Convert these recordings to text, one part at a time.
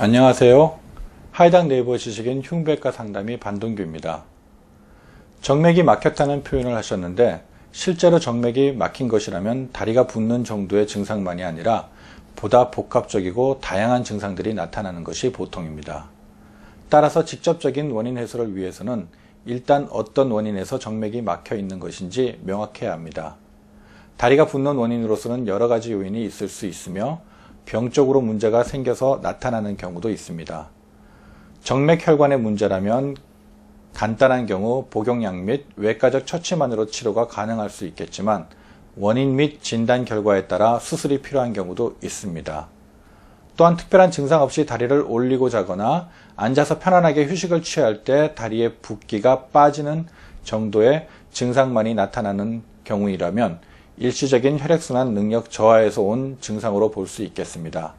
안녕하세요. 하이당 네이버 지식인 흉배과 상담이 반동규입니다. 정맥이 막혔다는 표현을 하셨는데 실제로 정맥이 막힌 것이라면 다리가 붓는 정도의 증상만이 아니라 보다 복합적이고 다양한 증상들이 나타나는 것이 보통입니다. 따라서 직접적인 원인 해소를 위해서는 일단 어떤 원인에서 정맥이 막혀 있는 것인지 명확해야 합니다. 다리가 붓는 원인으로서는 여러 가지 요인이 있을 수 있으며 병적으로 문제가 생겨서 나타나는 경우도 있습니다. 정맥혈관의 문제라면 간단한 경우 복용약 및 외과적 처치만으로 치료가 가능할 수 있겠지만 원인 및 진단 결과에 따라 수술이 필요한 경우도 있습니다. 또한 특별한 증상 없이 다리를 올리고 자거나 앉아서 편안하게 휴식을 취할 때 다리의 붓기가 빠지는 정도의 증상만이 나타나는 경우이라면 일시적인 혈액순환 능력 저하에서 온 증상으로 볼 수 있겠습니다.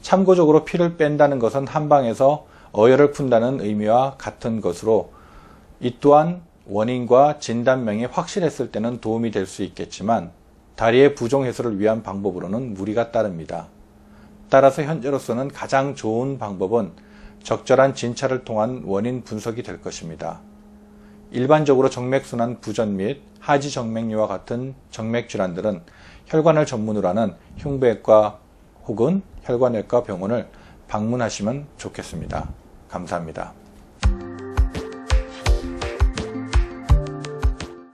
참고적으로 피를 뺀다는 것은 한방에서 어혈을 푼다는 의미와 같은 것으로 이 또한 원인과 진단명이 확실했을 때는 도움이 될 수 있겠지만 다리의 부종 해소를 위한 방법으로는 무리가 따릅니다. 따라서 현재로서는 가장 좋은 방법은 적절한 진찰을 통한 원인 분석이 될 것입니다. 일반적으로 정맥순환 부전 및 하지 정맥류와 같은 정맥 질환들은 혈관을 전문으로 하는 흉부외과 혹은 혈관외과 병원을 방문하시면 좋겠습니다. 감사합니다.